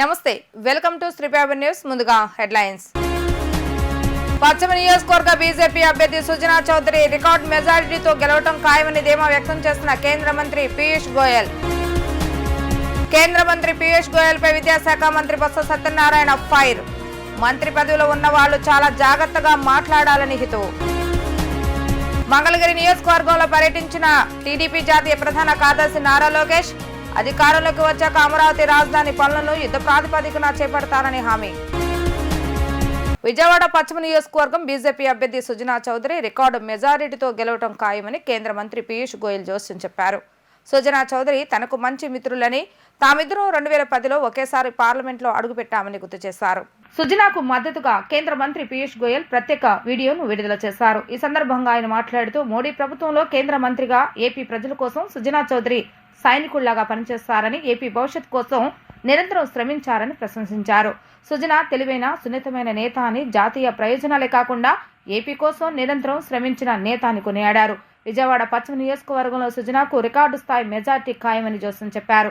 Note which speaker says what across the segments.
Speaker 1: నమస్తే welcome to Sri paper news ముందుగా headlines. పశ్చిమ నియోజకవర్గ బీజేపీ అభ్యర్థి సుజనా చౌదరి రికార్డ్ మెజారిటీతో గెలవటం ఖాయమని ధీమా వ్యక్తం చేస్తున్న కేంద్ర మంత్రి పీయూష్ గోయల్. కేంద్ర మంత్రి పీయూష్ గోయల్ పై విద్యాశాఖ మంత్రి బొత్స సత్యనారాయణ ఫైర్. మంత్రి పదవిలో ఉన్న వాళ్ళు చాలా జాగ్రత్తగా మాట్లాడాలని హితవు. మంగళగిరి నియోజకవర్గంలో పర్యటించిన టీడీపీ జాతీయ ప్రధాన కార్యదర్శి నారా లోకేష్ అధికారంలోకి వచ్చాక అమరావతి రాజధాని పనులను యుద్ధ ప్రాతిపదికన చేపడతారని హామీ. విజయవాడ పశ్చిమ నియోజకవర్గం బీజేపీ అభ్యర్థి సుజనా చౌదరి రికార్డు మెజారిటీతో గెలవడం ఖాయమని కేంద్ర మంత్రి పీయూష్ గోయల్ జోస్యం చెప్పారు. సుజనా చౌదరి తనకు మంచి మిత్రులని తామిద్దరూ రెండు వేల పదిలో ఒకేసారి పార్లమెంట్లో అడుగుపెట్టామని గుర్తు చేశారు. సుజనాకు మద్దతుగా కేంద్ర మంత్రి పీయూష్ గోయల్ ప్రత్యేక వీడియోను విడుదల చేశారు. ఈ సందర్భంగా ఆయన మాట్లాడుతూ మోడీ ప్రభుత్వంలో కేంద్ర మంత్రిగా ఏపీ ప్రజల కోసం సుజనా చౌదరి సైనికుల్లాగా పనిచేస్తారని ఏపీ భవిష్యత్ కోసం నిరంతరం శ్రమించారని ప్రశంసించారు. సుజన తెలివైన సున్నితమైన నేత అని జాతీయ ప్రయోజనాలే కాకుండా ఏపీ కోసం నిరంతరం శ్రమించిన నేత అని కొనియాడారు. విజయవాడ పశ్చిమ నియోజకవర్గంలో సుజనాకు రికార్డు స్థాయి మెజార్టీ ఖాయమని జోసన్ చెప్పారు.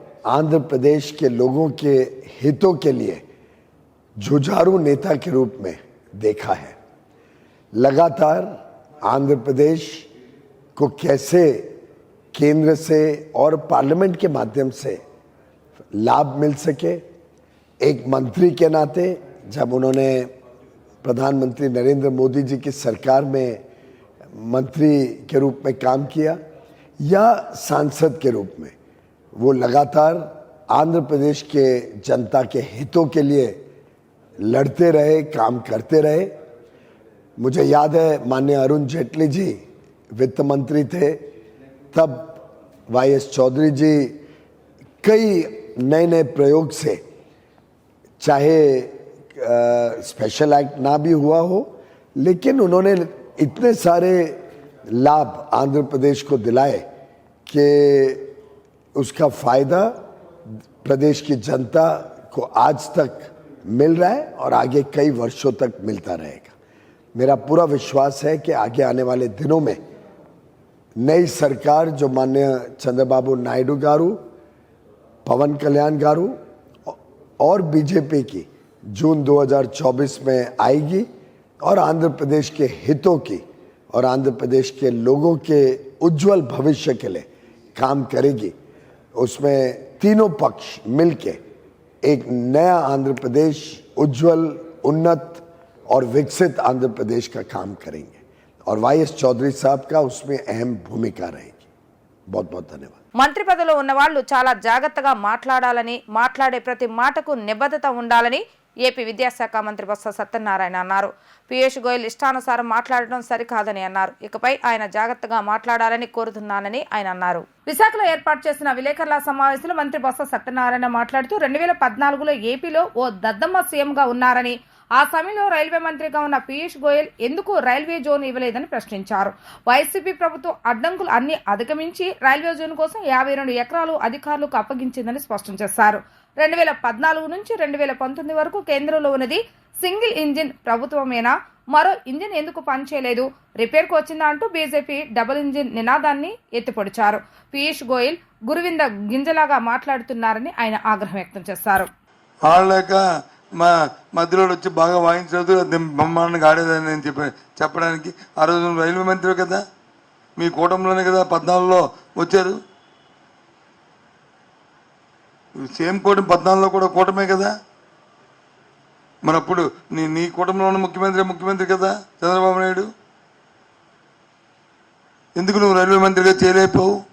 Speaker 2: आंध्र प्रदेश के लोगों के हितों के लिए जुझारू नेता के रूप में देखा है। लगातार आंध्र प्रदेश को कैसे केंद्र से और पार्लियामेंट के माध्यम से लाभ मिल सके, एक मंत्री के नाते जब उन्होंने प्रधानमंत्री नरेंद्र मोदी जी की सरकार में मंत्री के रूप में काम किया या सांसद के रूप में वो लगातार आंध्र प्रदेश के जनता के हितों के लिए लड़ते रहे, काम करते रहे। मुझे याद है, माननीय अरुण जेटली जी वित्त मंत्री थे। तब वाई एस चौधरी जी कई नए नए प्रयोग से, चाहे स्पेशल एक्ट ना भी हुआ हो, लेकिन उन्होंने इतने सारे लाभ आंध्र प्रदेश को दिलाए कि उसका फ़ायदा प्रदेश की जनता को आज तक मिल रहा है और आगे कई वर्षों तक मिलता रहेगा। मेरा पूरा विश्वास है कि आगे आने वाले दिनों में नई सरकार, जो माननीय चंद्रबाबू नायडू गारू, पवन कल्याण गारू और बीजेपी की जून 2024 में आएगी और आंध्र प्रदेश के हितों की और आंध्र प्रदेश के लोगों के उज्जवल भविष्य के लिए काम करेगी। उसमें तीनों पक्ष मिलके एक नया आंध्र प्रदेश उज्जवल उन्नत और विकसित आंध्र प्रदेश का काम करेंगे और वाई एस चौधरी साहब का उसमें अहम भूमिका रहेगी बहुत बहुत धन्यवाद
Speaker 1: మంత్రి పదవిలో ఉన్న వాళ్ళు చాలా జాగ్రత్తగా మాట్లాడాలని మాట్లాడే ప్రతి మాటకు నిబద్ధత ఉండాలని ఏపీ విద్యాశాఖ మంత్రి బొత్స సత్యనారాయణ అన్నారు. పీయూష్ గోయల్ ఇష్టానుసారం మాట్లాడడం సరికాదని అన్నారు. ఇకపై ఆయన జాగ్రత్తగా మాట్లాడాలని కోరుతున్నానని ఆయన అన్నారు. విశాఖలో ఏర్పాటు చేసిన విలేకరుల సమావేశంలో మంత్రి బొత్స సత్యనారాయణ మాట్లాడుతూ రెండు వేల పద్నాలుగులో ఏపీలో ఓ దద్దమ్మ సీఎంగా ఉన్నారని ఆ సమయంలో రైల్వే మంత్రిగా ఉన్న పీయూష్ గోయల్ ఎందుకు రైల్వే జోన్ ఇవ్వలేదని ప్రశ్నించారు. వైసీపీ ప్రభుత్వం అడ్డంకులు అన్ని అధిగమించి రైల్వే జోన్ కోసం యాభై రెండు ఎకరాలు అధికారులకు అప్పగించిందని స్పష్టం చేశారు. రెండు వేల పద్నాలుగు నుంచి రెండు వేల పంతొమ్మిది వరకు కేంద్రంలో ఉన్నది సింగిల్ ఇంజిన్ ప్రభుత్వమేనా? మరో ఇంజిన్ ఎందుకు పనిచేయలేదు? రిపేర్కు వచ్చిందా అంటూ బీజేపీ డబుల్ ఇంజిన్ నినాదాన్ని ఎత్తిపొడిచారు. పీయూష్ గోయల్ గురువింద గింజలాగా మాట్లాడుతున్నారని ఆయన ఆగ్రహం వ్యక్తం చేశారు.
Speaker 3: ఆడలేక మా మధ్యలో వచ్చి బాగా వాయించలేదు బ్రహ్మాండంగా ఆడేదని నేను చెప్పి చెప్పడానికి ఆ రోజు రైల్వే మంత్రి కదా? మీ కూటమిలోనే కదా పద్నాలుగులో వచ్చారు. సేమ్ కూటమి పద్నాలుగులో కూడా కూటమే కదా? మరి అప్పుడు నీ నీ కూటమిలో ఉన్న ముఖ్యమంత్రి ముఖ్యమంత్రి కదా చంద్రబాబు నాయుడు? ఎందుకు నువ్వు రైల్వే మంత్రిగా చేయలేకపోవు?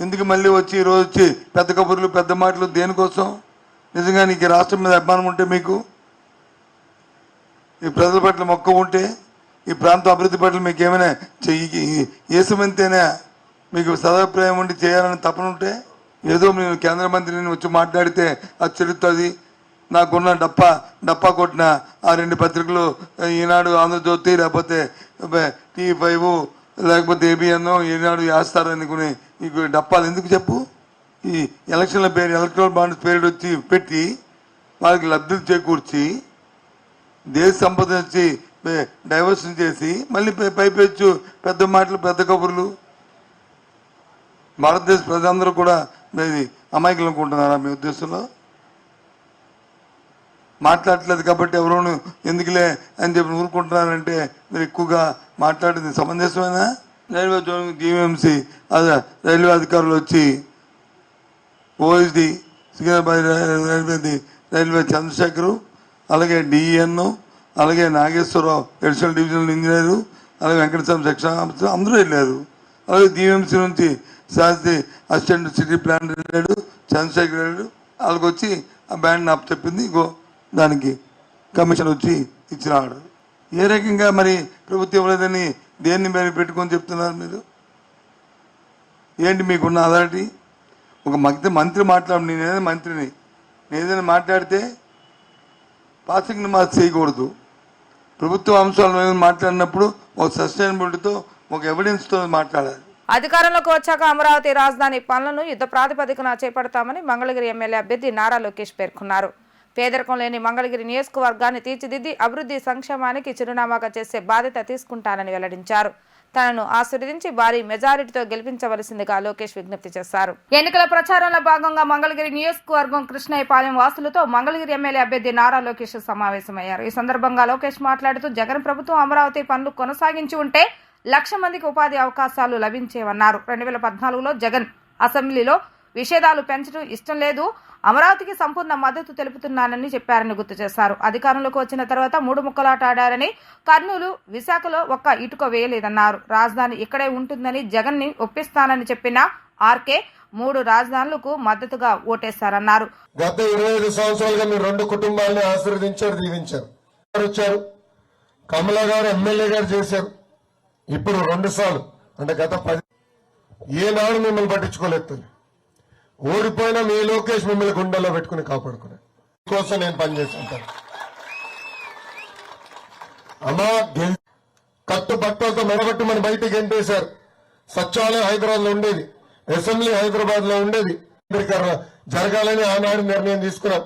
Speaker 3: ఎందుకు మళ్ళీ వచ్చి ఈరోజు రోజు వచ్చి పెద్ద కబుర్లు పెద్ద మాటలు దేనికోసం? నిజంగా నీకు రాష్ట్రం మీద అభిమానం ఉంటే మీకు? ఈ ప్రజల పట్ల మొక్క ఉంటే ఈ ప్రాంతం అభివృద్ధి పట్ల మీకు ఏమైనా చెయ్యి ఏసమంతేనా? మీకు సదాభిప్రాయం ఉండి చేయాలని తపనుంటే ఏదో నేను కేంద్ర మంత్రిని వచ్చి మాట్లాడితే అది చెల్లుతుంది నాకున్న డప్పా డప్పా కొట్టిన ఆ రెండు పత్రికలు ఈనాడు ఆంధ్రజ్యోతి లేకపోతే టీ ఫైవ్ లేకపోతే ఏబిఎన్ ఈనాడు వేస్తారు అనుకుని ఈ డప్పాలు ఎందుకు చెప్పు? ఈ ఎలక్షన్ల పేరు ఎలక్ట్రల్ బాండ్స్ పేరు వచ్చి పెట్టి వాళ్ళకి లబ్ధి చేకూర్చి దేశ సంపద వచ్చి డైవర్షన్ చేసి మళ్ళీ పై- పైపెచ్చు పెద్ద మాటలు పెద్ద కబుర్లు. భారతదేశ ప్రజలందరూ కూడా ఇది అమాయకులు అనుకుంటున్నారా మీ ఉద్దేశంలో? మాట్లాడట్లేదు కాబట్టి ఎవరోను ఎందుకులే అని చెప్పి ఊరుకుంటున్నారంటే మీరు ఎక్కువగా మాట్లాడింది సమంజసమేనా? రైల్వే జోన్ జీవీఎంసీ అదే రైల్వే అధికారులు వచ్చి ఓఎస్డి సికింద్రాబాద్ రైల్వే- రైల్వేది రైల్వే చంద్రశేఖరు అలాగే డిఎన్ అలాగే నాగేశ్వరరావు ఎడిషనల్ డివిజనల్ ఇంజనీరు అలాగే వెంకటస్వామి శిక్షణ అందరూ వెళ్ళారు. అలాగే జీవీఎంసీ నుంచి శాస్త్రి అసిస్టెంట్ సిటీ ప్లాన్ వెళ్ళాడు చంద్రశేఖర్ వెళ్ళాడు వాళ్ళకి వచ్చి ఆ బ్యాండ్ నాకు చెప్పింది గో దానికి కమిషన్ వచ్చి ఇచ్చినాడు. ఏ రకంగా మరి ప్రభుత్వం ఇవ్వలేదని దేన్ని మీరు పెట్టుకొని చెప్తున్నారు మీరు? ఏంటి మీకున్న అథారిటీ ఒక మంత్రి మంత్రి మాట్లాడు నేను ఏదైనా మంత్రిని. నేను ఏదైనా మాట్లాడితే పాసింగ్ మార్క్స్ చేయకూడదు. ప్రభుత్వ అంశాల మీద మాట్లాడినప్పుడు ఒక సస్టైనబిలిటీతో ఒక ఎవిడెన్స్తో మాట్లాడాలి.
Speaker 1: అధికారంలోకి వచ్చాక అమరావతి రాజధాని పనులను యుద్ధ ప్రాతిపదికన చేపడతామని మంగళగిరి ఎమ్మెల్యే అభ్యర్థి నారా లోకేష్ పేర్కొన్నారు. పేదరికం లేని మంగళగిరి నియోజకవర్గాన్ని తీర్చిదిద్ది అభివృద్ధి సంక్షేమానికి చిరునామాగా చేసే బాధ్యత తీసుకుంటానని వెల్లడించారు. తనను ఆశీర్వదించి భారీ మెజారిటీతో గెలిపించవలసిందిగా లోకేష్ విజ్ఞప్తి చేశారు. ఎన్నికల ప్రచారంలో భాగంగా మంగళగిరి నియోజకవర్గం కృష్ణయ్యపాలెం వాసులతో మంగళగిరి ఎమ్మెల్యే అభ్యర్థి నారా లోకేష్ సమావేశమయ్యారు. ఈ సందర్భంగా లోకేష్ మాట్లాడుతూ జగన్ ప్రభుత్వం అమరావతి పనులు కొనసాగించి ఉంటే లక్ష మందికి ఉపాధి అవకాశాలు లభించేవన్నారు. రెండు వేల పద్నాలుగులో జగన్ అసెంబ్లీలో విషేదాలు పెంచడం ఇష్టం లేదు. అమరావతికి సంపూర్ణ మద్దతు తెలుపుతున్నానని చెప్పారని గుర్తు చేశారు. అధికారంలోకి వచ్చిన తర్వాత మూడు ముక్కలాట ఆడారని కర్నూలు విశాఖలో ఒక్క ఇటుక వేయలేదన్నారు. రాజధాని ఇక్కడే ఉంటుందని జగన్ని ఒప్పిస్తానని చెప్పిన ఆర్కే మూడు రాజధానులకు మద్దతుగా ఓటేశారన్నారు.
Speaker 4: గత ఇరవై ఐదు సంవత్సరాలుగా మీరు రెండు కుటుంబాలను ఆశీర్వదించారు దీవించారు. కమల గారు ఎమ్మెల్యే గారు చేశారు. ఇప్పుడు రెండు సార్లు. అంటే గత పది ఏనాడు మిమ్మల్ని పట్టించుకోలేదు తల్లి. ఓడిపోయినా మీ లోకేష్ మిమ్మల్ని గుండెల్లో పెట్టుకుని కాపాడుకున్నాడు కోసం నేను పనిచేస్తుంటాను అమ్మా కట్టు బట్టలతో మెడబట్టి మన బయటికి ఎంటేశారు సచివాలయం హైదరాబాద్లో ఉండేది. అసెంబ్లీ హైదరాబాద్లో ఉండేది జరగాలని ఆనాడు నిర్ణయం తీసుకున్నాం.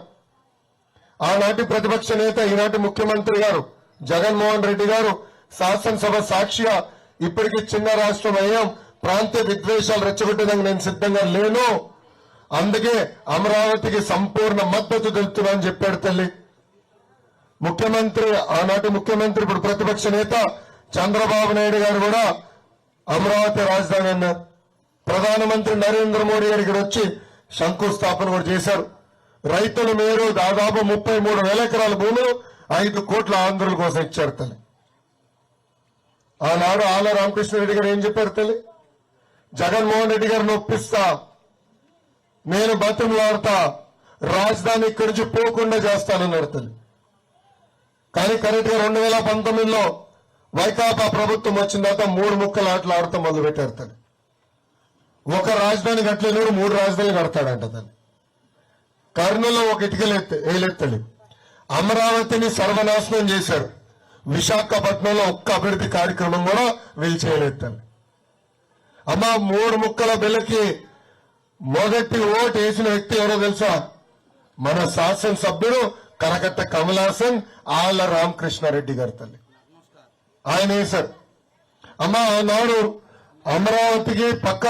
Speaker 4: ఆనాటి ప్రతిపక్ష నేత ఈనాటి ముఖ్యమంత్రి గారు జగన్మోహన్ రెడ్డి గారు శాసనసభ సాక్షిగా ఇప్పటికీ చిన్న రాష్ట్రం అయ్యాం ప్రాంతీయ విద్వేషాలు రెచ్చగొట్టడానికి నేను సిద్ధంగా లేను. అందుకే అమరావతికి సంపూర్ణ మద్దతు తెలుపుతున్నా అని చెప్పాడు తల్లి. ముఖ్యమంత్రి ఆనాటి ముఖ్యమంత్రి ఇప్పుడు ప్రతిపక్ష నేత చంద్రబాబు నాయుడు గారు కూడా అమరావతి రాజధాని అన్నారు. ప్రధానమంత్రి నరేంద్ర మోడీ గారు ఇక్కడ వచ్చి శంకుస్థాపన కూడా చేశారు. రైతుల మేరు దాదాపు ముప్పై మూడు వేల ఎకరాల భూములు ఐదు కోట్ల ఆంధ్రుల కోసం ఇచ్చారు తల్లి. ఆనాడు ఆల రామకృష్ణారెడ్డి గారు ఏం చెప్పారు తల్లి? జగన్మోహన్ రెడ్డి గారిని ఒప్పిస్తా. నేను బతంలాడతా రాజధాని ఇక్కడి నుంచి పోకుండా చేస్తానన్నారు తల్లి. కానీ కరెక్ట్గా రెండు వేల పంతొమ్మిదిలో వైకాపా ప్రభుత్వం వచ్చిన తర్వాత మూడు ముక్కలు ఆటలు ఆడటం మొదలు పెట్టారు తల్లి. ఒక రాజధాని కట్టలేని మూడు రాజధానులు కడతాడంట తల్లి. కర్నూలులో ఒక ఇటుకలు తల్లి అమరావతిని సర్వనాశనం చేశారు. విశాఖపట్నంలో ఒక్క అభివృద్ధి కార్యక్రమం కూడా వీళ్ళు తల్లి. అమ్మ మూడు ముక్కల బిల్లకి మొదటి ఓటు వేసిన వ్యక్తి ఎవరో తెలుసా? మన శాసనసభ్యుడు కరకట్ట కమలాసన్ ఆళ్ళ రామకృష్ణారెడ్డి గారి తల్లి. ఆయన వేశారు. అమ్మ ఆనాడు అమరావతికి పక్క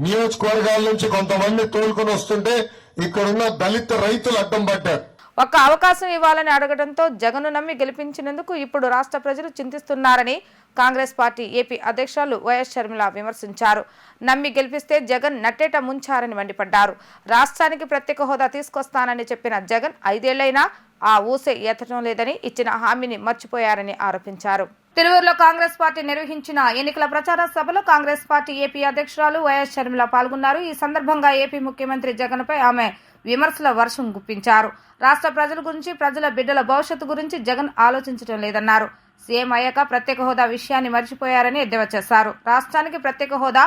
Speaker 4: నియోజకవర్గాల నుంచి కొంతమంది తోలుకొని వస్తుంటే ఇక్కడున్న దళిత రైతులు అడ్డం పడ్డారు.
Speaker 1: ఒక్క అవకాశం ఇవ్వాలని అడగడంతో జగన్ను నమ్మి గెలిపించినందుకు ఇప్పుడు రాష్ట్ర ప్రజలు చింతిస్తున్నారని కాంగ్రెస్ పార్టీ ఏపీ అధ్యక్షులు వైఎస్ షర్మిల విమర్శించారు. నమ్మి గెలిపిస్తే జగన్ నట్టేట ముంచారని మండిపడ్డారు. రాష్ట్రానికి ప్రత్యేక హోదా తీసుకొస్తానని చెప్పిన జగన్ ఐదేళ్ళైనా ఆ ఊసే ఎత్తడం లేదని ఇచ్చిన హామీని మర్చిపోయారని ఆరోపించారు. తిరువూరులో కాంగ్రెస్ పార్టీ నిర్వహించిన ఎన్నికల ప్రచార సభలో కాంగ్రెస్ పార్టీ ఏపీ అధ్యక్షురాలు వైఎస్ షర్మిల పాల్గొన్నారు. ఈ సందర్భంగా ఏపీ ముఖ్యమంత్రి జగన్పై ఆమె విమర్శల వర్షం గుప్పించారు. రాష్ట్ర ప్రజల గురించి ప్రజల బిడ్డల భవిష్యత్తు గురించి జగన్ ఆలోచించడం లేదన్నారు. సీఎం అయ్యాక ప్రత్యేక హోదా విషయాన్ని మర్చిపోయారని ఎద్దేవా చేశారు. రాష్ట్రానికి ప్రత్యేక హోదా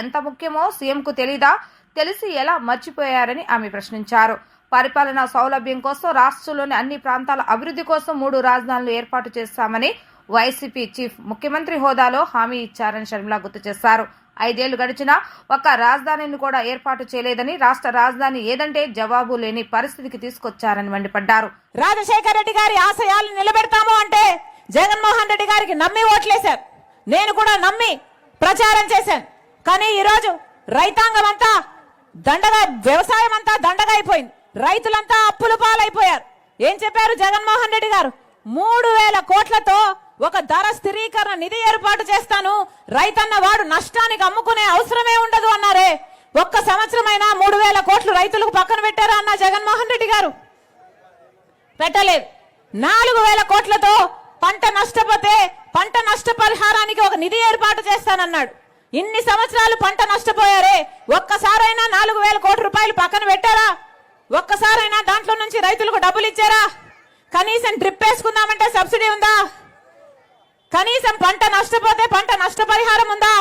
Speaker 1: ఎంత ముఖ్యమో సీఎంకు తెలీదా? తెలిసి ఎలా మర్చిపోయారని ఆమె ప్రశ్నించారు. పరిపాలనా సౌలభ్యం కోసం రాష్ట్రంలోని అన్ని ప్రాంతాల అభివృద్ధి కోసం మూడు రాజధానులు ఏర్పాటు చేస్తామని వైసీపీ చీఫ్ ముఖ్యమంత్రి హోదాలో హామీ ఇచ్చారని షర్మిల గుర్తు చేశారు. ఐదేళ్ళు గడిచినా ఒక్క రాజధానిని కూడా ఏర్పాటు చేయలేదని రాష్ట్ర రాజధాని ఏదంటే జవాబు లేని పరిస్థితికి తీసుకొచ్చారని మండిపడ్డారు.
Speaker 5: రాజశేఖర రెడ్డి గారి ఆశయాలను నిలబెడతాము అంటే జగన్మోహన్ రెడ్డి గారికి నమ్మి ఓట్లేశారు. నేను కూడా నమ్మి ప్రచారం చేశాను. కానీ ఈరోజు రైతాంగం అంతా దండగా వ్యవసాయం అంతా దండగా అయిపోయింది. రైతులంతా అప్పుల పాలైపోయారు. ఏం చెప్పారు జగన్మోహన్ రెడ్డి గారు? మూడు వేల కోట్లతో ఒక ధర స్థిరీకరణ నిధి ఏర్పాటు చేస్తాను. రైతన్న వాడు నష్టానికి అమ్ముకునే అవసరమే ఉండదు అన్నారే. ఒక్క సంవత్సరమైనా మూడు వేల కోట్లు రైతులకు పక్కన పెట్టారా అన్న జగన్మోహన్ రెడ్డి గారు? పెట్టలేదు. నాలుగు వేల కోట్లతో పంట నష్టపోతే పంట నష్టపరిహారానికి ఒక నిధి ఏర్పాటు చేస్తానన్నాడు. ఇన్ని సంవత్సరాలు పంట నష్టపోయారే. ఒక్కసారైనా నాలుగు వేల కోట్ల రూపాయలు పక్కన పెట్టారా? ఒక్కసారైనా దాంట్లో నుంచి రైతులకు డబ్బులు ఇచ్చారా? కనీసం డ్రిప్ వేసుకుందామంటే సబ్సిడీ ఉందా? కనీసం పంట నష్టపోతే పంట నష్టపరిహారం ఉందా?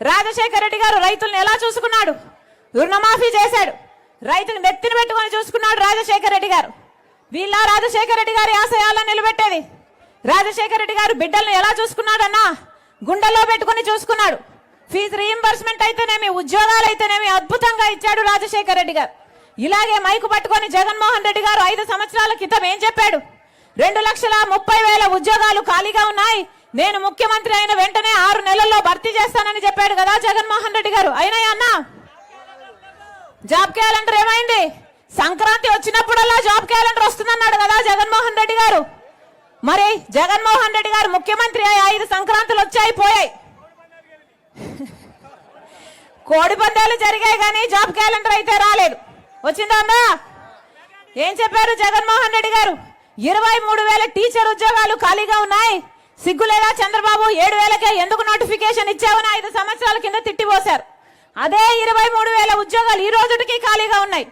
Speaker 5: రాజశేఖర రెడ్డి గారు రైతుల్ని ఎలా చూసుకున్నాడు? రుణమాఫీ చేశాడు. రైతుని నెత్తిన పెట్టుకొని చూసుకున్నాడు రాజశేఖర రెడ్డి గారు. వీళ్ళ రాజశేఖర రెడ్డి గారి ఆశయాలను నిలబెట్టేది. రాజశేఖర రెడ్డి గారు బిడ్డలను ఎలా చూసుకున్నాడన్నా? గుండెల్లో పెట్టుకుని చూసుకున్నాడు. ఫీజు రీఎంబర్స్మెంట్ అయితేనేమి ఉద్యోగాలు అయితేనేమి అద్భుతంగా ఇచ్చాడు రాజశేఖర రెడ్డి గారు. ఇలాగే మైకు పట్టుకొని జగన్మోహన్ రెడ్డి గారు ఐదు సంవత్సరాల క్రితం ఏం చెప్పాడు? రెండు లక్షల ముప్పై వేల ఉద్యోగాలు ఖాళీగా ఉన్నాయి. నేను ముఖ్యమంత్రి అయిన వెంటనే ఆరు నెలల్లో భర్తీ చేస్తానని చెప్పాడు కదా జగన్మోహన్ రెడ్డి గారు. అయినాయి అన్నా? జాబ్ క్యాలెండర్ ఏమైంది? సంక్రాంతి వచ్చినప్పుడల్లా జాబ్ క్యాలెండర్ వస్తుందన్నాడు కదా జగన్మోహన్ రెడ్డి గారు. మరి జగన్మోహన్ రెడ్డి గారు ముఖ్యమంత్రి అయి ఐదు సంక్రాంతులు వచ్చాయి పోయాయి. కోడి పందాలు జరిగాయి కానీ జాబ్ క్యాలెండర్ అయితే రాలేదు. వచ్చిందా అన్నా? ఏం చెప్పారు జగన్మోహన్ రెడ్డి గారు? ఇరవై మూడు వేల టీచర్ ఉద్యోగాలు ఖాళీగా ఉన్నాయి. సిగ్గులేదా చంద్రబాబు? ఏడు వేలకే ఎందుకు నోటిఫికేషన్ ఇచ్చావని ఐదు సంవత్సరాల కింద తిట్టిపోశారు అదే ఇరవై మూడు వేల ఉద్యోగాలు ఈ రోజుకి ఖాళీగా ఉన్నాయి.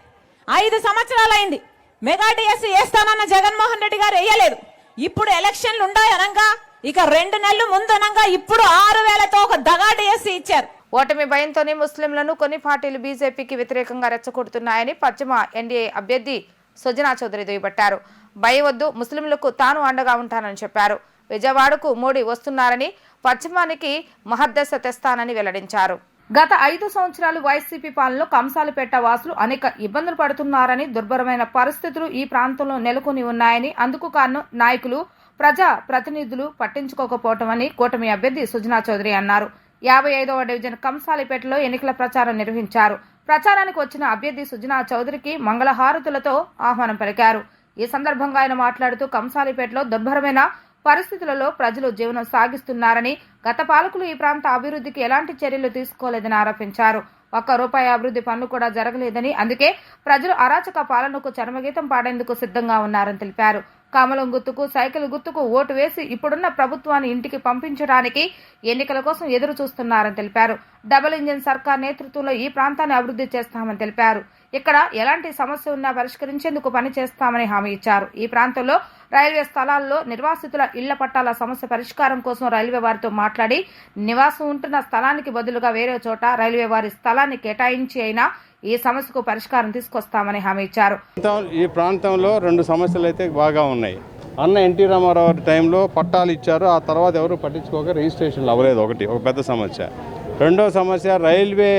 Speaker 5: ఐదు సంవత్సరాలైంది. మెగా డిఎస్సి వేస్తామన్న జగన్మోహన్ రెడ్డి గారు వేయలేదు. ఇప్పుడు ఎలక్షన్లు ఉన్నాయి అనగా ఇక రెండు నెలలు ముందు అనగా ఇప్పుడు ఆరు వేలతో ఒక దగా డిఎస్సి ఇచ్చారు.
Speaker 1: ఓటమి భయంతోనే ముస్లింలను కొన్ని పార్టీలు బీజేపీకి వ్యతిరేకంగా రెచ్చగొడుతున్నాయని పశ్చిమ ఎన్డీఏ అభ్యర్థి సుజనా చౌదరి దుయ్యబట్టారు. భయం వద్దు ముస్లింలకు తాను అండగా ఉంటానని చెప్పారు. విజయవాడకు మోడీ వస్తున్నారని పశ్చిమానికి మహద్దశ తెస్తానని వెల్లడించారు. గత ఐదు సంవత్సరాలు వైసీపీ పాలనలో కంసాలపేట వాసులు అనేక ఇబ్బందులు పడుతున్నారని దుర్భరమైన పరిస్థితులు ఈ ప్రాంతంలో నెలకొని ఉన్నాయని అందుకు కారణం నాయకులు ప్రజా ప్రతినిధులు పట్టించుకోకపోవటమని కూటమి అభ్యర్థి సుజనా చౌదరి అన్నారు. యాభై ఐదవ డివిజన్ కంసాలిపేటలో ఎన్నికల ప్రచారం నిర్వహించారు. ప్రచారానికి వచ్చిన అభ్యర్థి సుజనా చౌదరికి మంగళహారతులతో ఆహ్వానం పలికారు. ఈ సందర్భంగా ఆయన మాట్లాడుతూ కంసాలిపేటలో దుర్భరమైన పరిస్థితులలో ప్రజలు జీవనం సాగిస్తున్నారని గత పాలకులు ఈ ప్రాంత అభివృద్ధికి ఎలాంటి చర్యలు తీసుకోలేదని ఆరోపించారు. ఒక్క రూపాయి అభివృద్ధి పనులు కూడా జరగలేదని అందుకే ప్రజలు అరాచక పాలనకు చర్మగీతం పాడేందుకు సిద్ధంగా ఉన్నారని తెలిపారు. కమలం గుర్తుకు సైకిల్ గుర్తుకు ఓటు వేసి ఇప్పుడున్న ప్రభుత్వాన్ని ఇంటికి పంపించడానికి ఎన్నికల కోసం ఎదురు చూస్తున్నారని తెలిపారు. డబుల్ ఇంజిన్ సర్కార్ నేతృత్వంలో ఈ ప్రాంతాన్ని అభివృద్ధి చేస్తామని తెలిపారు. ఇక్కడ ఎలాంటి సమస్య ఉన్నా పరిష్కరించేందుకు పని చేస్తామని హామీ ఇచ్చారు. ఈ ప్రాంతంలో రైల్వే స్థలాల్లో నిర్వాసితుల ఇళ్ళ పట్టాల సమస్య పరిష్కారం కోసం రైల్వే వారితో మాట్లాడి నివాసం ఉంటున్న స్థలానికి బదులుగా వేరే చోట రైల్వే వారి స్థలాన్ని కేటాయించి అయినా ఈ సమస్యకు పరిష్కారం తీసుకొస్తామని హామీ ఇచ్చారు.
Speaker 6: ఈ ప్రాంతంలో రెండు సమస్యలు అయితే బాగా ఉన్నాయి. అన్న ఎన్టీ రామారావు టైంలో పట్టాలు ఇచ్చారు. ఆ తర్వాత ఎవరు పట్టించుకోక రిజిస్ట్రేషన్లు అవ్వలేదు. ఒకటి ఒక పెద్ద సమస్య. రెండో సమస్య రైల్వే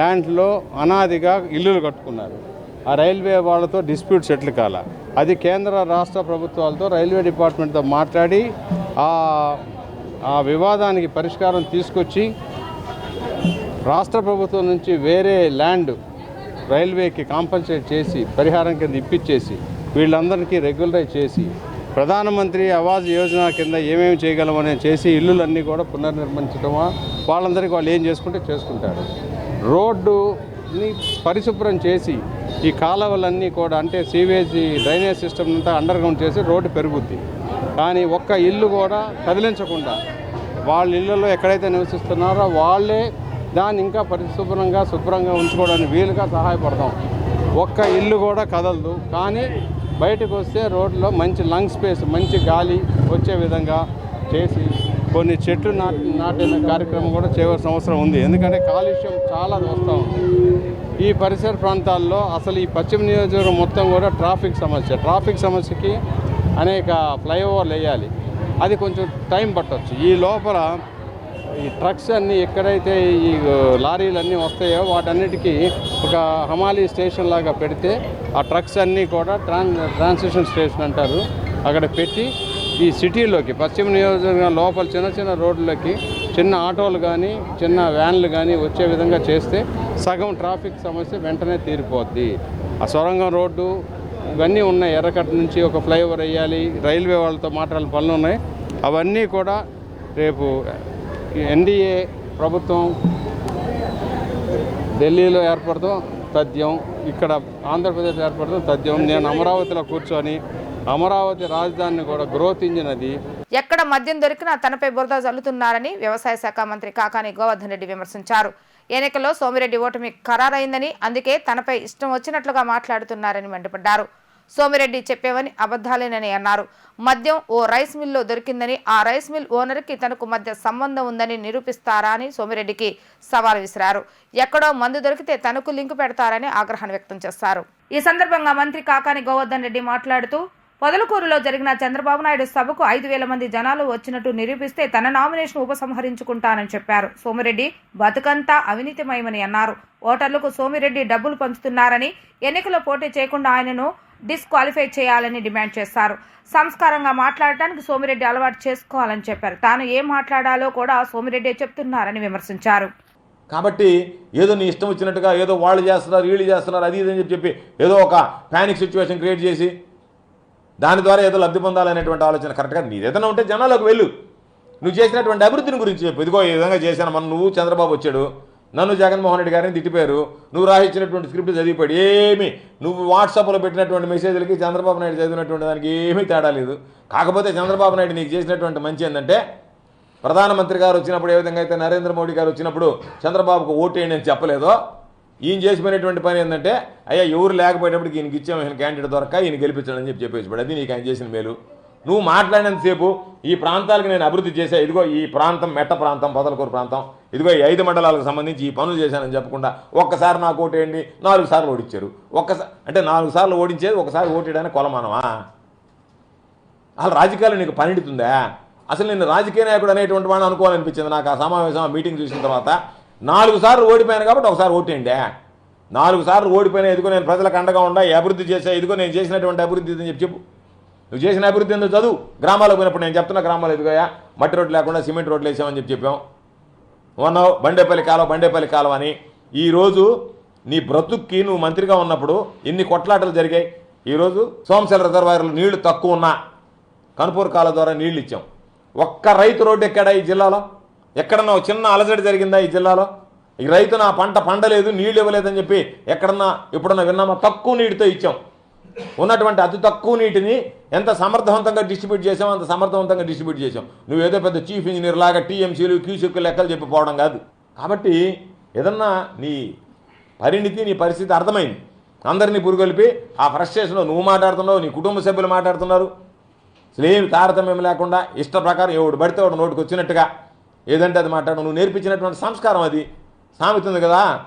Speaker 6: ల్యాండ్లో అనాదిగా ఇల్లులు కట్టుకున్నారు. ఆ రైల్వే వాళ్ళతో డిస్ప్యూట్ సెటిల్ కాల. అది కేంద్ర రాష్ట్ర ప్రభుత్వాలతో రైల్వే డిపార్ట్మెంట్తో మాట్లాడి ఆ వివాదానికి పరిష్కారం తీసుకొచ్చి రాష్ట్ర ప్రభుత్వం నుంచి వేరే ల్యాండ్ రైల్వేకి కాంపన్సేట్ చేసి పరిహారం కింద ఇప్పించేసి వీళ్ళందరికీ రెగ్యులరైజ్ చేసి ప్రధానమంత్రి ఆవాస్ యోజన కింద ఏమేమి చేయగలమనే చేసి ఇల్లులన్నీ కూడా పునర్నిర్మించడమా వాళ్ళందరికీ వాళ్ళు ఏం చేసుకుంటే చేసుకుంటారు. రోడ్డుని పరిశుభ్రం చేసి ఈ కాలువలన్నీ కూడా అంటే సీవేజీ డ్రైనేజ్ సిస్టమ్ అంతా అండర్ గ్రౌండ్ చేసి రోడ్డు పెరుగుద్ది. కానీ ఒక్క ఇల్లు కూడా కదిలించకుండా వాళ్ళ ఇళ్ళలో ఎక్కడైతే నివసిస్తున్నారో వాళ్ళే దాన్ని ఇంకా పరిశుభ్రంగా శుభ్రంగా ఉంచుకోవడానికి వీలుగా సహాయపడతాం. ఒక్క ఇల్లు కూడా కదలదు. కానీ బయటకు వస్తే రోడ్లో మంచి లంగ్ స్పేస్ మంచి గాలి వచ్చే విధంగా చేసి కొన్ని చెట్లు నాటి నాటిన కార్యక్రమం కూడా చేయవలసిన అవసరం ఉంది. ఎందుకంటే కాలుష్యం చాలా వస్తూ ఉంది. ఈ పరిసర ప్రాంతాల్లో అసలు ఈ పశ్చిమ నియోజకవర్గం మొత్తం కూడా ట్రాఫిక్ సమస్య. ట్రాఫిక్ సమస్యకి అనేక ఫ్లైఓవర్లు వేయాలి. అది కొంచెం టైం పట్టొచ్చు. ఈ లోపల ఈ ట్రక్స్ అన్నీ ఎక్కడైతే ఈ లారీలన్నీ వస్తాయో వాటన్నిటికీ ఒక హమాలీ స్టేషన్ లాగా పెడితే ఆ ట్రక్స్ అన్నీ కూడా ట్రాన్ ట్రాన్స్మిషన్ స్టేషన్ అంటారు. అక్కడ పెట్టి ఈ సిటీలోకి పశ్చిమ నియోజకవర్గం లోపల చిన్న చిన్న రోడ్లకి చిన్న ఆటోలు కానీ చిన్న వ్యాన్లు కానీ వచ్చే విధంగా చేస్తే సగం ట్రాఫిక్ సమస్య వెంటనే తీరిపోద్ది. ఆ సొరంగం రోడ్డు ఇవన్నీ ఉన్నాయి. ఎర్రకట్ట నుంచి ఒక ఫ్లైఓవర్ వేయాలి రైల్వే వాళ్ళతో మాట్లాడాలి పనులు ఉన్నాయి. అవన్నీ కూడా రేపు ఎన్డీఏ ప్రభుత్వం ఢిల్లీలో ఏర్పడతాం తథ్యం. ఇక్కడ ఆంధ్రప్రదేశ్ ఏర్పడతాం తథ్యం. నేను అమరావతిలో కూర్చొని అమరావతి రాజధానిని కూడా గ్రోత్ ఇంజిన్ అది.
Speaker 1: ఎక్కడ మద్యం దొరికినా తనపై బురద జల్లుతున్నారని వ్యవసాయ శాఖ మంత్రి కాకాని గోవర్ధన్ రెడ్డి విమర్శించారు. ఎన్నికల్లో సోమిరెడ్డి ఓటమి ఖరారైందని అందుకే తనపై ఇష్టం వచ్చినట్లుగా మాట్లాడుతున్నారని మండిపడ్డారు. సోమిరెడ్డి చెప్పేవని అబద్ధాలేనని అన్నారు. మద్యం ఓ రైస్ మిల్లో దొరికిందని ఆ రైస్ మిల్ ఓనర్కి తనకు మధ్య సంబంధం ఉందని నిరూపిస్తారా అని సోమిరెడ్డికి సవాల్ విసిరారు. ఎక్కడో మందు దొరికితే తనకు లింకు పెడతారని ఆగ్రహాన్ని వ్యక్తం చేశారు. ఈ సందర్భంగా మంత్రి కాకాని గోవర్ధన్ రెడ్డి మాట్లాడుతూ పొదలకూరులో జరిగిన చంద్రబాబు నాయుడు సభకు ఐదు వేల మంది జనాలు వచ్చినట్టు నిరూపిస్తే తన నామినేషన్ ఉపసంహరించుకుంటానని చెప్పారు. సోమిరెడ్డి బతుకంతా అవినీతిమయమని అన్నారు. ఓటర్లకు సోమిరెడ్డి డబ్బులు పంచుతున్నారని ఎన్నికల్లో పోటీ చేయకుండా ఆయనను డిస్క్వాలిఫై చేయాలని డిమాండ్ చేశారు. సంస్కారంగా మాట్లాడటానికి సోమిరెడ్డి అలవాటు చేసుకోవాలని చెప్పారు. తాను ఏం మాట్లాడాలో కూడా సోమిరెడ్డి చెప్తున్నారని విమర్శించారు.
Speaker 7: కాబట్టి ఏదో నీ ఇష్టం వచ్చినట్టుగా ఏదో వాళ్ళు చేస్తున్నారు వీళ్ళు చేస్తున్నారు అది ఇది అని చెప్పి ఏదో ఒక ప్యానిక్ సిచ్యువేషన్ క్రియేట్ చేసి దాని ద్వారా ఏదో లబ్ధి పొందాలనేటువంటి ఆలోచన కరెక్ట్గా నీది ఏదైనా ఉంటే జనాలకు వెళ్ళు. నువ్వు చేసినటువంటి అభివృద్ధిని గురించి చెప్పు. ఇదిగో ఈ విధంగా చేశాను. మన నువ్వు చంద్రబాబు వచ్చాడు. నన్ను జగన్మోహన్ రెడ్డి గారిని తిట్టిపోయారు. నువ్వు రాయించినటువంటి స్క్రిప్ట్ చదివిపోయాడు. ఏమి. నువ్వు వాట్సాప్లో పెట్టినటువంటి మెసేజ్లకి చంద్రబాబు నాయుడు చదివినటువంటి దానికి ఏమీ తేడా లేదు. కాకపోతే చంద్రబాబు నాయుడు నీకు చేసినటువంటి మంచి ఏంటంటే ప్రధానమంత్రి గారు వచ్చినప్పుడు ఏ విధంగా అయితే నరేంద్ర మోడీ గారు వచ్చినప్పుడు చంద్రబాబుకు ఓటేయండి అని చెప్పలేదో ఈయన చేసిపోయినటువంటి పని ఏంటంటే అయ్యా ఎవరు లేకపోయేటప్పుడు ఈయనకి ఇచ్చాము ఈయన క్యాండిడేట్ దొరక ఈయన గెలిపించడం చెప్పి చెప్పేసి అది నీకు ఆయన చేసిన మేలు. నువ్వు మాట్లాడినంతసేపు ఈ ప్రాంతాలకు నేను అభివృద్ధి చేశా. ఇదిగో ఈ ప్రాంతం మెట్ట ప్రాంతం పొదలకూరు ప్రాంతం. ఇదిగో ఈ ఐదు మండలాలకు సంబంధించి ఈ పనులు చేశానని చెప్పకుండా ఒక్కసారి నాకు ఓటేయండి నాలుగు సార్లు ఓడించారు ఒక్కసారి అంటే నాలుగు సార్లు ఓడించేది ఒకసారి ఓటేయడానికి కొలమానమా? అసలు రాజకీయాలు నీకు పనిడుతుందా? అసలు నేను రాజకీయ నాయకుడు అనేటువంటి వాడిని అనుకోవాలనిపించింది నాకు ఆ సమావేశం మీటింగ్ చూసిన తర్వాత. నాలుగు సార్లు ఓడిపోయాను కాబట్టి ఒకసారి ఓటేయండి నాలుగు సార్లు ఓడిపోయినా ఇదిగో నేను ప్రజలకు అండగా ఉండా అభివృద్ధి చేసా ఇదిగో నేను చేసినటువంటి అభివృద్ధి అని చెప్పి చెప్పు. నువ్వు చేసిన అభివృద్ధి ఎందుకు చదువు? గ్రామాలకు పోయినప్పుడు నేను చెప్తున్నా గ్రామాలు ఎదుగాయా మట్టి రోడ్లు లేకుండా సిమెంట్ రోడ్లు వేసామని చెప్పి చెప్పాం. ఉన్నావు బండేపల్లి కాలం బండేపల్లి కాలం అని. ఈరోజు నీ బ్రతుక్కి నువ్వు మంత్రిగా ఉన్నప్పుడు ఎన్ని కొట్లాటలు జరిగాయి. ఈరోజు సోమశల రిజర్వాయర్లు నీళ్ళు తక్కువ ఉన్నా. కనుపూర్ కాలం ద్వారా నీళ్ళు ఇచ్చాం. ఒక్క రైతు రోడ్డు ఎక్కడా ఈ జిల్లాలో? ఎక్కడన్నా చిన్న అలజడి జరిగిందా ఈ జిల్లాలో? ఈ రైతు నా పంట పండలేదు నీళ్ళు ఇవ్వలేదని చెప్పి ఎక్కడన్నా ఎప్పుడన్నా విన్నామా? తక్కువ నీటితో ఇచ్చాం. ఉన్నటువంటి అతి తక్కువ నీటిని ఎంత సమర్థవంతంగా డిస్ట్రిబ్యూట్ చేసామో అంత సమర్థవంతంగా డిస్ట్రిబ్యూట్ చేసాం. నువ్వు ఏదో పెద్ద చీఫ్ ఇంజనీర్ లాగా టీఎంసీలు క్యూసెక్లు లెక్కలు చెప్పిపోవడం కాదు. కాబట్టి ఏదన్నా నీ పరిణితి నీ పరిస్థితి అర్థమైంది. అందరినీ పురుగొలిపి ఆ ఫ్రస్ట్రేషన్లో నువ్వు మాట్లాడుతున్నావు నీ కుటుంబ సభ్యులు మాట్లాడుతున్నారు. అసలు ఏమి తారతమ్యం లేకుండా ఇష్ట ప్రకారం ఎవడు పడితే వాడు నోటికి వచ్చినట్టుగా ఏదంటే అది మాట్లాడు నువ్వు నేర్పించినటువంటి సంస్కారం అది. సామెత ఉంది కదా?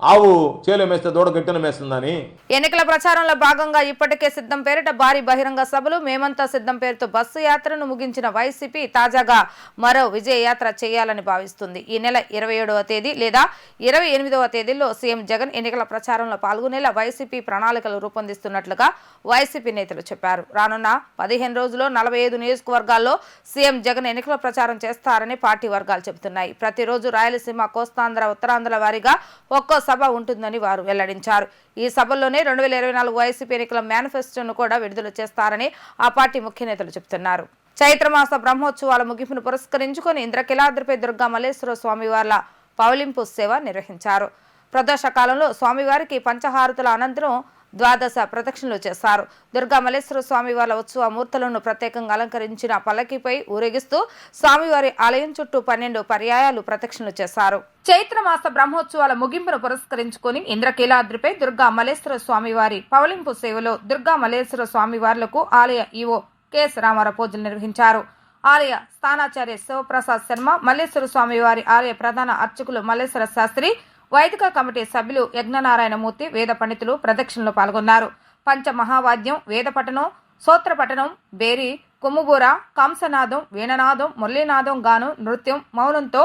Speaker 7: ఆవు చేలో మేస్తే దూడ గట్టిన మేస్తుందని.
Speaker 1: ఎన్నికల ప్రచారంలో భాగంగా ఇప్పటికే సిద్ధం పేరిట భారీ బహిరంగ సభలు. మేమంతా సిద్ధం పేరుతో బస్సు యాత్రను ముగించిన వైసీపీ తాజాగా మరో విజయ యాత్ర చేయాలని భావిస్తుంది. ఈ నెల ఇరవై ఏడవ తేదీ లేదా ఇరవై ఎనిమిదవ తేదీలో సీఎం జగన్ ఎన్నికల ప్రచారంలో పాల్గొనేలా వైసీపీ ప్రణాళికలు రూపొందిస్తున్నట్లుగా వైసీపీ నేతలు చెప్పారు. రానున్న పదిహేను రోజుల్లో నలభై ఐదు నియోజకవర్గాల్లో సీఎం జగన్ ఎన్నికల ప్రచారం చేస్తారని పార్టీ వర్గాలు చెబుతున్నాయి. ప్రతిరోజు రాయలసీమ కోస్తాంధ్ర ఉత్తరాంధ్ర వారీగా ఒక్కో సభ ఉంటుందని వారు వెల్లడించారు. ఈ సభలోనే రెండు వేల ఇరవై నాలుగు వైసీపీ ఎన్నికల మేనిఫెస్టోను కూడా విడుదల చేస్తారని ఆ పార్టీ ముఖ్య నేతలు చెబుతున్నారు చైత్రమాస బ్రహ్మోత్సవాల ముగింపును పురస్కరించుకొని ఇంద్రకిలాద్రిపై దుర్గా మల్లేశ్వర స్వామివార్ల పవలింపు పౌలింపు సేవ నిర్వహించారు. ప్రదోష కాలంలో స్వామివారికి పంచహారతుల అనంతరం ద్వాదశ ప్రదక్షిణలు చేశారు. దుర్గా మల్లేశ్వర స్వామి వారి ఉత్సవ మూర్తులను ప్రత్యేకంగా అలంకరించిన పల్లకిపై ఊరేగిస్తూ స్వామివారి ఆలయం చుట్టూ పన్నెండు పర్యాయాలు ప్రదక్షిణలు చేశారు. చైత్రమాస బ్రహ్మోత్సవాల ముగింపును పురస్కరించుకుని ఇంద్రకీలాద్రిపై దుర్గా మల్లేశ్వర స్వామివారి పవలింపు సేవలో దుర్గా మల్లేశ్వర స్వామివార్లకు ఆలయ ఈవో కెఎస్ రామారావు పూజలు నిర్వహించారు. ఆలయ స్థానాచార్య శివప్రసాద్ శర్మ మల్లేశ్వర స్వామివారి ఆలయ ప్రధాన అర్చకులు మల్లేశ్వర శాస్త్రి వైదిక కమిటీ సభ్యులు యజ్ఞనారాయణమూర్తి వేద పండితులు ప్రదక్షిణలో పాల్గొన్నారు. పంచ మహావాద్యం వేద పఠనం సూత్ర పఠనం బేరి కొమ్ముబూర కంసనాదం వీణనాదం మురళీనాదం గానం నృత్యం మౌనంతో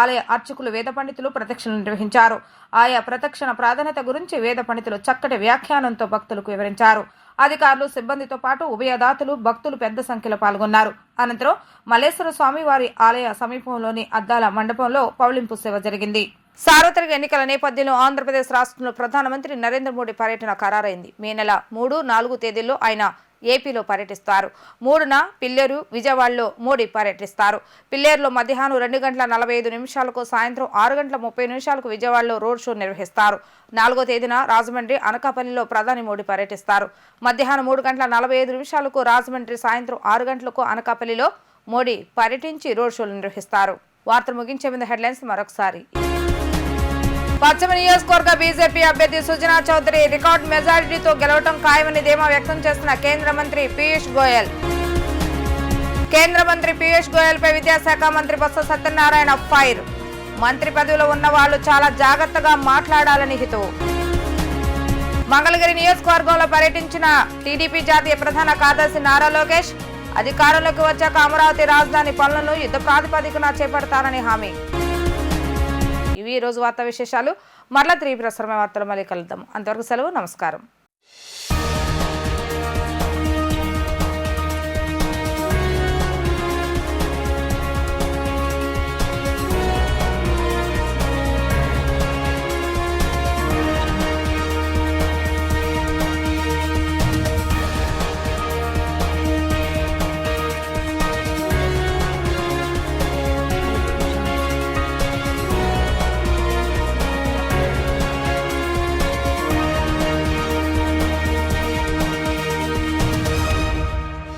Speaker 1: ఆలయ అర్చకులు వేద పండితులు ప్రదక్షిణలు నిర్వహించారు. ఆయా ప్రదక్షిణ ప్రాధాన్యత గురించి వేద పండితులు చక్కటి వ్యాఖ్యానంతో భక్తులకు వివరించారు. అధికారులు సిబ్బందితో పాటు ఉభయదాతలు భక్తులు పెద్ద సంఖ్యలో పాల్గొన్నారు. అనంతరం మల్లేశ్వర స్వామివారి ఆలయ సమీపంలోని అద్దాల మండపంలో పౌలింపు సేవ జరిగింది. సార్వత్రిక ఎన్నికల నేపథ్యంలో ఆంధ్రప్రదేశ్ రాష్ట్రంలో ప్రధానమంత్రి నరేంద్ర మోడీ పర్యటన ఖరారైంది. మే నెల మూడు నాలుగు తేదీల్లో ఆయన ఏపీలో పర్యటిస్తారు. మూడున పిల్లేరు విజయవాడలో మోడీ పర్యటిస్తారు. పిల్లేరులో మధ్యాహ్నం రెండు గంటల నలభై ఐదు నిమిషాలకు సాయంత్రం ఆరు గంటల ముప్పై నిమిషాలకు విజయవాడలో రోడ్ షో నిర్వహిస్తారు. నాలుగో తేదీన రాజమండ్రి అనకాపల్లిలో ప్రధాని మోడీ పర్యటిస్తారు. మధ్యాహ్నం మూడు గంటల నలభై ఐదు నిమిషాలకు రాజమండ్రి సాయంత్రం ఆరు గంటలకు అనకాపల్లిలో మోడీ పర్యటించి రోడ్ షోలు నిర్వహిస్తారు. వార్తలు ముగించే ముందు హెడ్లైన్స్ మరొకసారి. పశ్చిమ నియోజకవర్గ బీజేపీ అభ్యర్థి సుజనా చౌదరి రికార్డు మెజారిటీతో గెలవడం ఖాయమని ధీమా వ్యక్తం చేస్తున్న కేంద్ర మంత్రి పీయూష్ గోయల్. కేంద్ర మంత్రి పీయూష్ గోయల్ పై విద్యాశాఖ మంత్రి బొత్స సత్యనారాయణ ఫైర్. మంత్రి పదవిలో ఉన్న వాళ్ళు చాలా జాగ్రత్తగా మాట్లాడాలని హితవు మంగళగిరి నియోజకవర్గంలో పర్యటించిన టీడీపీ జాతీయ ప్రధాన కార్యదర్శి నారా లోకేష్ అధికారంలోకి వచ్చాక అమరావతి రాజధాని పనులను యుద్ధ ప్రాతిపదికన చేపడతానని హామీ. ఇవి ఈ రోజు వార్తా విశేషాలు. మరలా తిరిగి ప్రసారమైన వార్తలు మళ్ళీ కలుద్దాం. అంతవరకు సెలవు నమస్కారం.